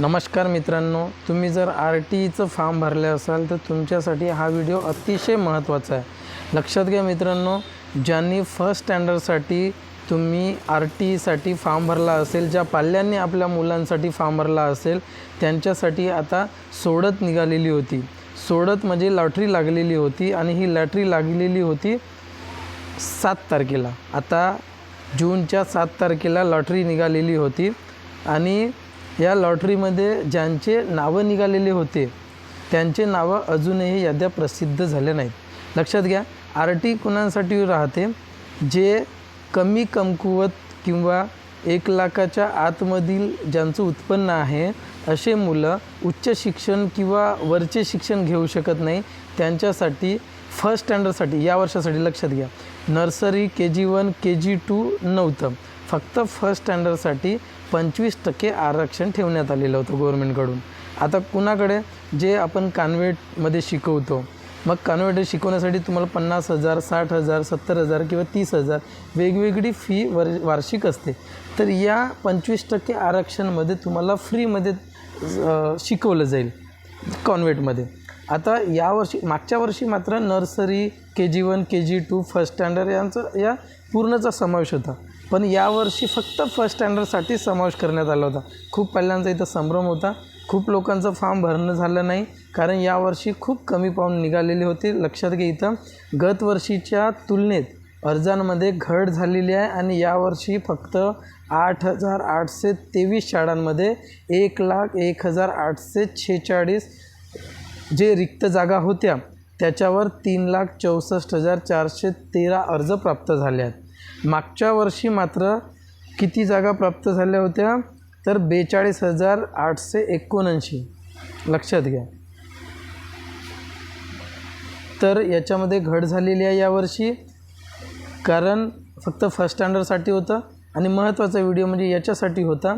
नमस्कार मित्रांनो तुम्ही जर आर टी ईचं फॉर्म भरले असाल तर तुमच्यासाठी हा व्हिडिओ अतिशय महत्त्वाचा आहे. लक्षात घ्या मित्रांनो ज्यांनी फर्स्ट स्टँडर्डसाठी तुम्ही आर टी ईसाठी फॉर्म भरला असेल ज्या पाल्यांनी आपल्या मुलांसाठी फॉर्म भरला असेल त्यांच्यासाठी आता सोडत निघालेली होती. सोडत म्हणजे लॉटरी लागलेली होती आणि ही लॉटरी लागलेली होती सात तारखेला. आता जूनच्या सात तारखेला लॉटरी निघालेली होती आणि या लॉटरीमध्ये ज्यांचे नावं निघालेले होते त्यांचे नावं अजूनही याद्या प्रसिद्ध झाले नाहीत. लक्षात घ्या आर टी कुणांसाठी राहते? जे कमी कमकुवत किंवा एक लाखाच्या आतमधील ज्यांचं उत्पन्न आहे असे मुलं उच्च शिक्षण किंवा वरचे शिक्षण घेऊ शकत नाही. त्यांच्यासाठी फर्स्ट स्टँडर्डसाठी या वर्षासाठी लक्षात घ्या. Nursery K G one K G two नव्हतं. फक्त फर्स्ट स्टँडर्डसाठी पंचवीस टक्के आरक्षण ठेवण्यात आलेलं होतं गव्हर्मेंटकडून आता कुणाकडे? जे आपण कान्वेटमध्ये शिकवतो. मग कान्व्हेट शिकवण्यासाठी तुम्हाला पन्नास हजार साठ हजार सत्तर हजार किंवा तीस हजार वेगवेगळी फी वर वार्षिक असते. तर या पंचवीस टक्के आरक्षणमध्ये तुम्हाला फ्रीमध्ये शिकवलं जाईल कॉन्वेटमध्ये आता यावर्षी मागच्या वर्षी मात्र nursery K G one K G two first standard यांचं या पूर्णचा समावेश होता. पण यावर्षी फक्त फर्स्ट स्टँडर्डसाठी समावेश करण्यात आला होता. खूप पहिल्यांदा इथं संभ्रम होता. खूप लोकांचं फॉर्म भरणं झालं नाही. कारण यावर्षी खूप कमी पाहून निघालेले होते. लक्षात घे इथं गतवर्षीच्या तुलनेत अर्जांमध्ये घट झालेली आहे आणि यावर्षी फक्त आठ हजार आठशे तेवीस शाळांमध्ये एक लाख एक हजार आठशे छेचाळीस जे रिक्त जागा होत्या त्याच्यावर तीन लाख चौसष्ट हजार चारशे तेरा अर्ज प्राप्त झाले आहेत मागच्या वर्षी मात्र किती जागा प्राप्त झाल्या होत्या? तर बेचाळीस हजार आठशे एकोणऐंशी. लक्षात घ्या. तर याच्यामध्ये घट झालेली आहे यावर्षी कारण फक्त फर्स्ट स्टँडर्डसाठी होतं आणि महत्त्वाचा व्हिडिओ म्हणजे याच्यासाठी होता.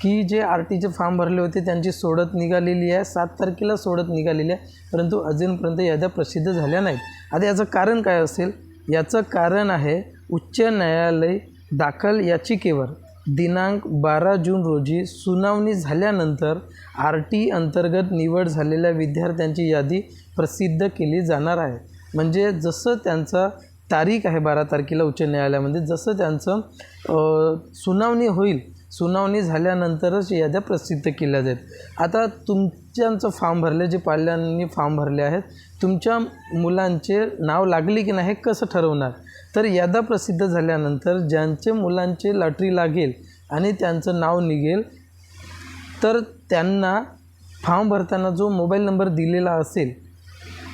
की जे आर टीचे फॉर्म भरले होते त्यांची सोडत निघालेली आहे. सात तारखेला सोडत निघालेली आहे. परंतु अजूनपर्यंत याद्या प्रसिद्ध झाल्या नाहीत. आता याचं कारण काय असेल? याचं कारण आहे उच्च न्यायालय दाखल याचिकेवर दिनांक बारा जून रोजी सुनावणी झाल्यानंतर आर टी अंतर्गत निवड झालेल्या विद्यार्थ्यांची यादी प्रसिद्ध केली जाणार आहे. म्हणजे जसं त्यांचा तारीख आहे बारा तारखेला उच्च न्यायालयामध्ये जसं त्यांचं सुनावणी होईल सुनावणी झाल्यानंतरच याद्या प्रसिद्ध केल्या जाईल आता तुमच्यांचं फॉर्म भरले जे पाल्यांनी फॉर्म भरले आहेत तुमच्या मुलांचे नाव लागले की नाही हे कसं ठरवणार? तर याद्या प्रसिद्ध झाल्यानंतर ज्यांचे मुलांचे लॉटरी लागेल आणि त्यांचं नाव निघेल तर त्यांना फॉर्म भरताना जो मोबाईल नंबर दिलेला असेल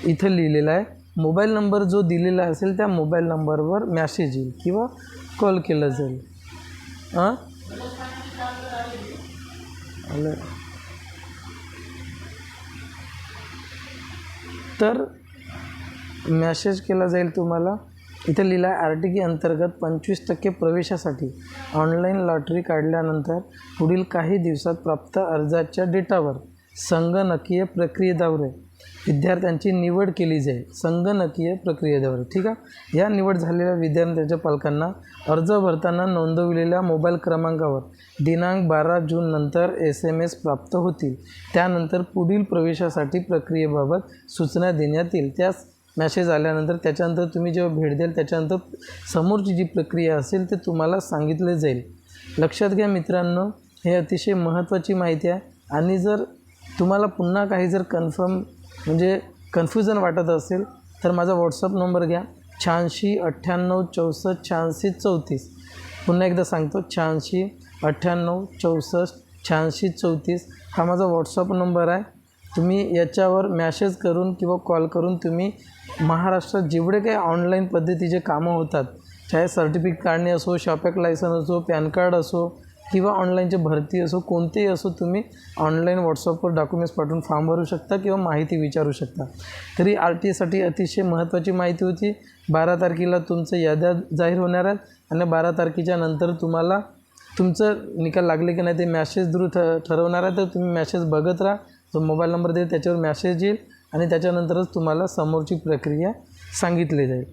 इथं लिहिलेला आहे मोबाईल नंबर जो दिलेला असेल त्या मोबाईल नंबरवर मॅसेज येईल किंवा कॉल केला जाईल. हां आलं. तर मॅसेज केला जाईल तुम्हाला. इथं लिहिला आर टी की अंतर्गत पंचवीस टक्के प्रवेशासाठी ऑनलाईन लॉटरी काढल्यानंतर पुढील काही दिवसात प्राप्त अर्जाच्या डेटावर संगणकीय प्रक्रियेद्वारे विद्यार्थ्यांची निवड केली जाईल. संगणकीय प्रक्रियेद्वारे ठीक आहे? या निवड झालेल्या विद्यार्थ्यांच्या पालकांना अर्ज भरताना नोंदवलेल्या मोबाईल क्रमांकावर दिनांक बारा जून नंतर एस एम एस प्राप्त होतील. त्यानंतर पुढील प्रवेशासाठी प्रक्रियेबाबत सूचना देण्यात येईल. त्यास मॅसेज आल्यानंतर त्याच्यानंतर तुम्ही जेव्हा भेट द्याल त्याच्यानंतर समोरची जी प्रक्रिया असेल ते तुम्हाला सांगितले जाईल. लक्षात घ्या मित्रांनो हे अतिशय महत्त्वाची माहिती आहे. आणि जर तुम्हाला पुन्हा काही जर कन्फर्म म्हणजे कन्फ्युजन वाटत असेल तर माझा व्हॉट्सअप नंबर घ्या. शहाऐंशी अठ्ठ्याण्णव चौसष्ट शहाऐंशी चौतीस. पुन्हा एकदा सांगतो शहाऐंशी अठ्ठ्याण्णव चौसष्ट शहाऐंशी चौतीस हा माझा व्हॉट्सअप नंबर आहे. तुम्ही याच्यावर मॅसेज करून किंवा कॉल करून तुम्ही महाराष्ट्रात जेवढे काही ऑनलाईन पद्धतीचे कामं होतात चाहे सर्टिफिकेट काढणे असो शॉपॅक लायसन असो पॅन कार्ड असो किंवा ऑनलाईनची भरती असो कोणतेही असो तुम्ही ऑनलाईन व्हॉट्सअपवर डॉक्युमेंट्स पाठवून फॉर्म भरू शकता किंवा माहिती विचारू शकता. तरी आर टी एसाठी अतिशय महत्त्वाची माहिती होती बारा तारखेला तुमचं याद्या जाहीर होणार आहेत आणि बारा तारखेच्या नंतर तुम्हाला तुमचं निकाल लागले की नाही ते मॅसेज थ्रू ठ ठरवणार आहे. तर तुम्ही मॅसेज बघत राहा. जो मोबाईल नंबर देईल त्याच्यावर मॅसेज येईल आणि त्याच्यानंतरच तुम्हाला समोरची प्रक्रिया सांगितली जाईल.